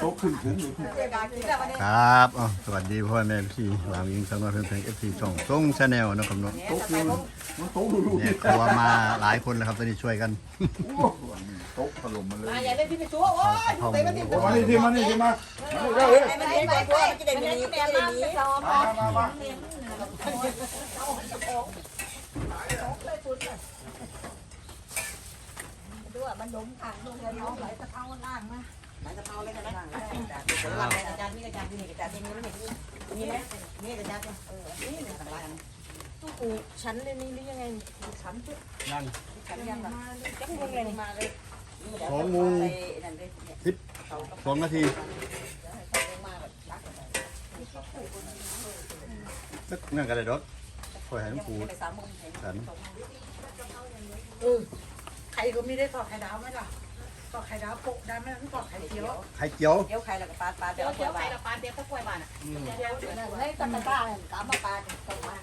โต๊ะขึ้นถึงครับอ๋อสวัสดีพ่อแม่พี่วางยิงสำนักเพลงเอฟซีช่องทรงชาแนลนะครับเนาะโต๊ะขึ้นมันโต๊ะดูดูเนี่ยครัวมาหลายคนแล้วครับตอนนี้ช่วยกันโต๊ะถล่มมาเลยมาอย่าเล่นพี่ไปชัวโอ้ยเข้าหเตะมันมูติดโอ้มานี่ทีมานี่ทีมาให้มันเห็นไปด้วยมันจะได้หนีมันจะได้หนีมามามาดูอะมันดมขังดูแล้วน้องไหลตะเท้าล่างนะมันจะเมา เลยกันนะหลังอาจารย์มีอาจารย์นี่อาจารย์นี่ไม่เห็นมีไหมนี่อาจารย์เล่างตู้กูฉันเลยนี่หรือยังไงฉันตัวยังฉันยังแบบจังเลยมาเลยสองโมงไปนั่นเลยสองนาทีสักสักนั่งกันเลยดอกคอยห้น้องปูไปสามโมงสันไข่ก็ไม่ได้ตอกไข่ดาวไหมล่ะ ตอกไข่ดาวโปะได้ไหมตอกไข่เจียวไข่เจียวเดี๋ยวใครแล้วก็ปาดปาดเดี๋เดี๋ยยววเดี๋เดี๋ยยววไข่ไปละปลาเดี๋ยวก็กล้วยบานอะเดี๋ยวเดี๋ยวให้ตะตะตาตามมาปลาตรงมา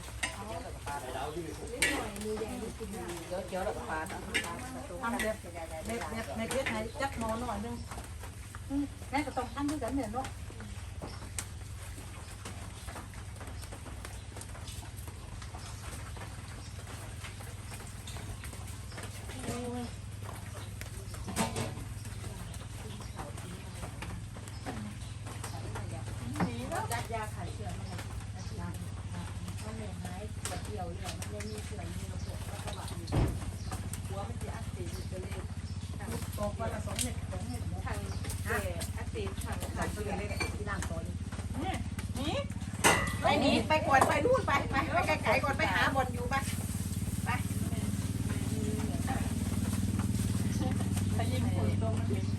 เดี๋ยวเดี๋ยวเราก็ปาดทำแบบแบบแบบในเพชรไหนจักมอหน่อยนึงแม่ก็ต้องทำด้วยกันเนี่ยเนาะ จัดยาขายเชื้อมันมันเลยหายกระเที ยวเลยมันเลยมีเชื้อมีระบบแล้วก็แบบหัวมันจะอักเสบจะเลยตกวันละสองเม็ดสองเม็ดทางเอ่ออักเสบทางทางตัวเลยที่ล่างตัวนี้นี่ไปนี่ไปก่อนไปนู่นไปไปไปไกลๆก่อนไปหาบอลอยู่ไปไปไปยิงฝนตรงมันเป็น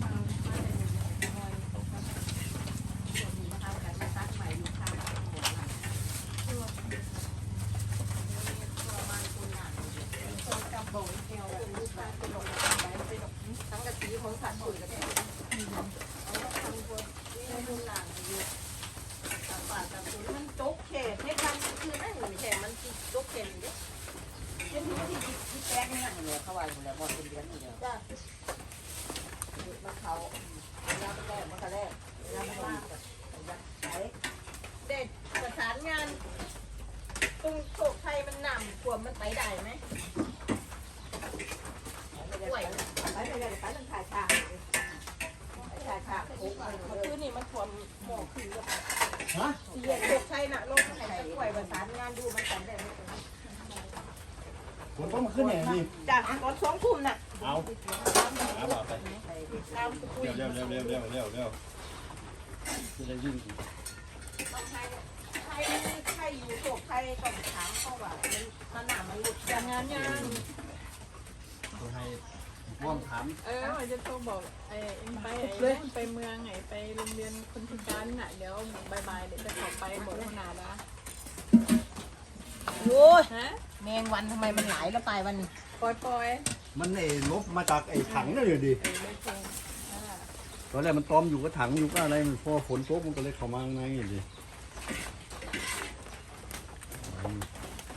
เด็ดประสานงาน ตรงโชคชัยมันนำขวมมันไปได้ไหมไหวไปไปเลยไปต้องถ่ายฉากถ่ายฉากโอ้โห คือนี่มันขวมหมอกขึ้นแล้วฮะเสียโชคชัยน่ะลงให้ตะกล้วยประสานงานดูมันสำเร็จมฝนต้องมาขึ้นไหนนี่จ้ะตอนสองทุ่มน่ะเอาหาบ่าไปตามคุยเร็วเร็วเร็วเร็วเร็วเร็วจะได้ยิ่งใครใครใครอยู่โชคชัยต้องถามเขาว่ามันมันหนามันหลุดจากงานยัง ว่องถามเออมันจะโทรบอกไอ้เอ็งไปไอ้นู่นไปเมืองไงไปโรงเรียนคนพิการน่ะเดี๋ยวบายบายเดี๋ยวจะขอไปบอกขนาดนะโอ้ยฮะแมงวันทำไมมันหลายแล้วตายวันปล่อยปล่อยมันไอ้ลบมาจากไอ้ถังนั่นเลยดิเออไม่เก่งอ่าตอนแรกมันตอมอยู่กับถังอยู่ก็อะไรมันพอฝนตกมันก็เลยเข้ามาข้างในอย่างนี้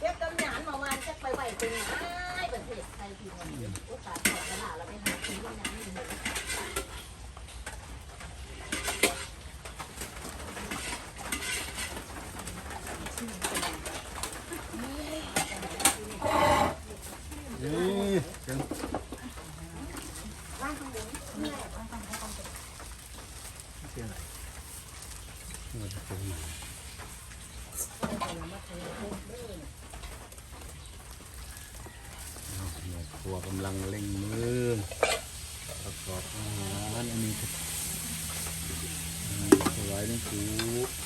เก็บกำหยานมาวานจะไปไหวเป็นไอ้ประเทศไทยทีมันอุตส่าห์ถอดกระดาษแล้วไปหาซื้อกำหยานนี่ นี่เสียงเสียงอะไรมันจะเป็นหมาเอา ครัวกำลังเล่งมือประกอบอาหารอันนี้ก็อันนี้ถวายหลว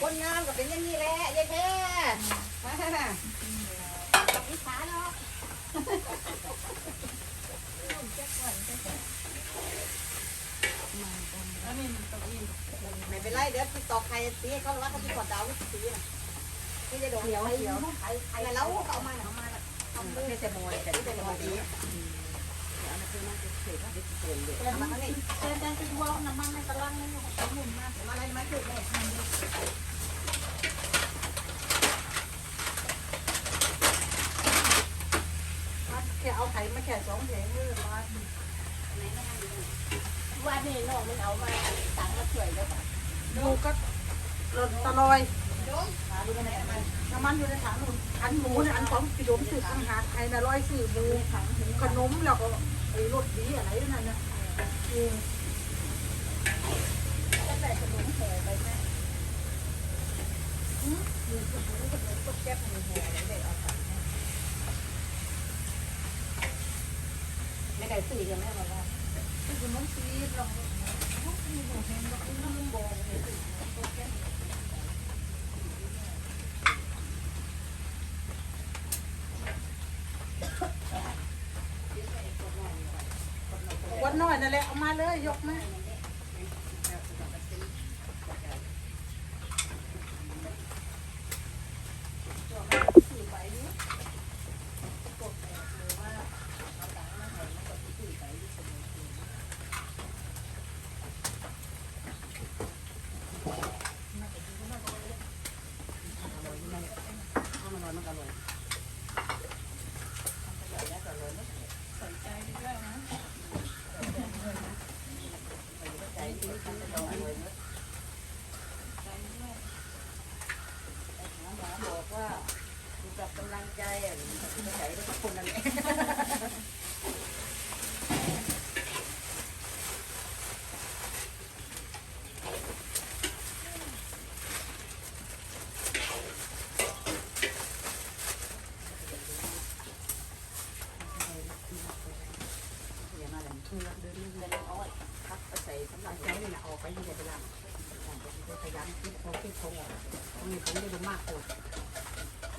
คนงามก็เป็นอย่างนี้แหละยายแพ้มากับอิจฉาเนาะไม่เป็นไรเดี๋ยวติดต่อใครตีเขารับเขาติดต่อดาวไม่ตีนะ ที่จะโดนเดี๋ยวเดี๋ยวใครใครแล้วเอามาเอามาเอาไม่ใช่มวยแต่ที่เป็นมวยตีเอามาคือมันจะเสียก็จะเสียเลยเอามานี่ยแต่แต่ที่ว่าน้ำมันในตะลังนี่ของหมุนมากอะไรมาคือเนี่ยแค่เอาไข่มาแค่สองแผงเลยมาว่านี่น้องมันเอามาสั่งมาช่วยแล้วป่ะดูก็หล่นตะลอย ดูมันไหนมันน้ำมันอยู่ในถังนู่นอันหมูเนี่ยอันของพี่ดมสื่อาหากไข่น่ะร้อยสี่หมูขนมแล้วก็ไอ้รสดีอะไรนั่นนะออจะใส่ขนมแห่ไปไหมแก๊บมีแห่เด็กเอาไปไม่ได้ซื้อยังไม่มาว่าที่คุณน้องซีดลองมีหมูแห้งก็คือน้ำบองเนี่ย วันน้อยนั่นแหละเอามาเลยยกมา เอามันลอยมันก็ลอย ใส่ใจด้วยนะ ใจที่ทำจะลอยเลยหมอบอกว่าดู กับกำลังใจอะใจทุกคนนั่นแหละอย่ามาหลังคือเดินเดินเอาพักไปใส่สำหรับใจนี่นะออกไปที่ไหนไปละพยายามคิดเขาคิดเขาออกมีผมได้ดูมากกว่า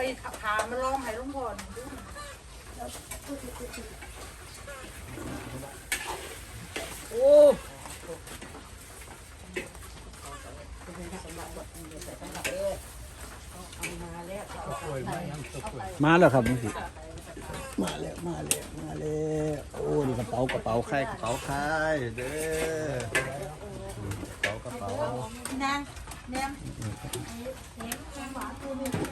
ไปไหนบ้ามันาะมาเลยเดี๋ยวนี่เอาไอ้ร้อมให้ลุงพรโอ้สำหรับบทใส่สำหรับเออเอามาแล้วเอาไปมาแล้วครับนี่สิมาแล้วมาแล้วมาแล้วโอ้นี่กระเป๋ากระเป๋าใครกระเป๋าใครเด้อกระเป๋ากระเป๋านางแนมเดี๋ยวก็บ้าน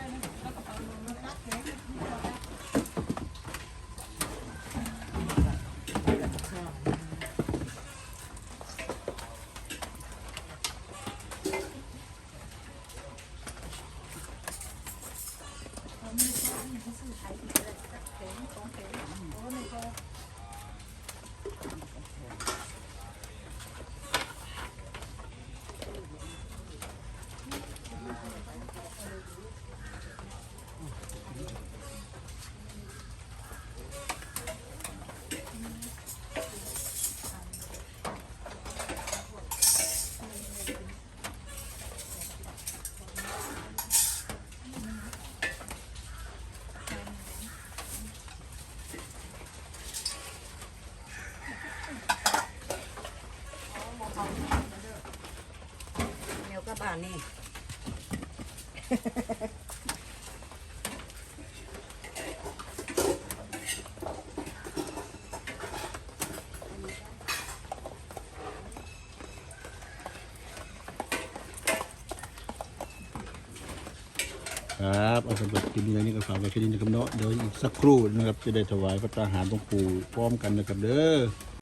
นี่ ครับเอาสำหรับคลิปนี้นี่ก็ฝากไว้แค่นี้นะครับเนาะเดี๋ยวอีกสักครู่นะครับจะได้ถวายพระตาหารหลวงปู่พร้อมกันนะครับเด้อ